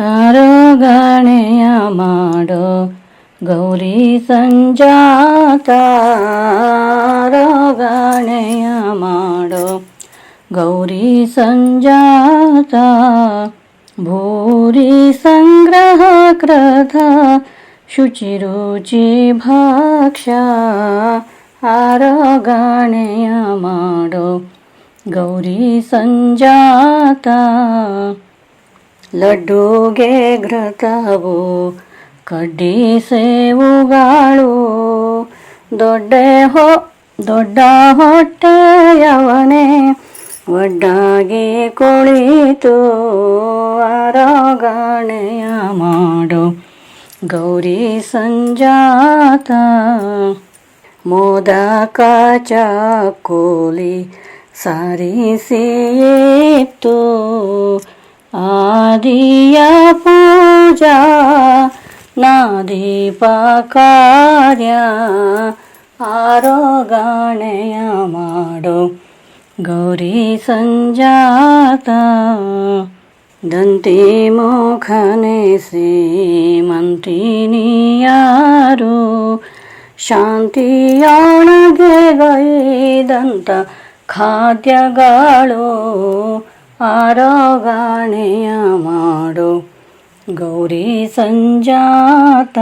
ಆರೋಗಣೆಯ ಮಾಡೋ ಗೌರಿ ಸಂಜಾತ. ಆರೋಗಣೆಯ ಮಾಡೋ ಗೌರಿ ಸಂಜಾತ. ಭೂರಿ ಸಂಗ್ರಹ ಕೃತ ಶುಚಿರುಚಿ ಭಕ್ಷ್ಯ ಆರೋಗಣೆಯ ಮಾಡೋ ಗೌರಿ ಸಂಜಾತ. ಲಡ್ಡುಗೆ ಘೃತವು, ಕಡ್ಡಿ ಸೇವುಗಳು, ದೊಡ್ಡ ಹೊ, ದೊಡ್ಡ ಹೊಟ್ಟೆಯವನೇ ಒಡ್ಡಾಗಿ ಕುಳಿತು ಆರೋಗಣೆಯ ಮಾಡು. ಗೌರಿ ಸಂಜಾತ, ಮೋದಕ ಚಕೋಲಿ ಸಾರಿಸಿತ್ತು ಆದಿಯ ಪೂಜಾ ನಾದೀಪ ಕಾರ್ಯ ಆರೋಗಣೆಯ ಮಾಡು. ಗೌರಿ ಸಂಜಾತ ದಂತಿ ಮೋಖನೆ ಶ್ರೀಮಂತಿನಿಯಾರು ಶಾಂತಿಯೊಳಗೆ ಗೈದಂತ ಖಾದ್ಯಗಳು ಆರೋಗಣೆಯ ಮಾಡು. ಗೌರಿ ಸಂಜಾತ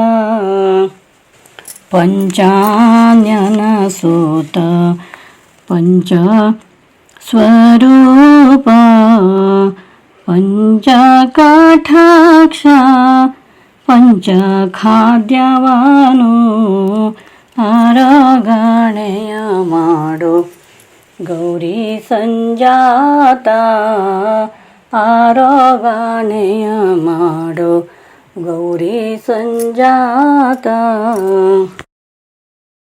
ಪಂಚಾನ್ಯನ ಸೂತ ಪಂಚ ಸ್ವರೂಪ ಪಂಚ ಕಟಾಕ್ಷ ಪಂಚ ಖಾದ್ಯವಾನು. ಆರೋಗಣೆಯ ಮಾಡು. ಗೌರಿ ಸಂಜಾತ ಆರೋಗಣೆಯ ಮಾಡು ಗೌರಿ ಸಂಜಾತ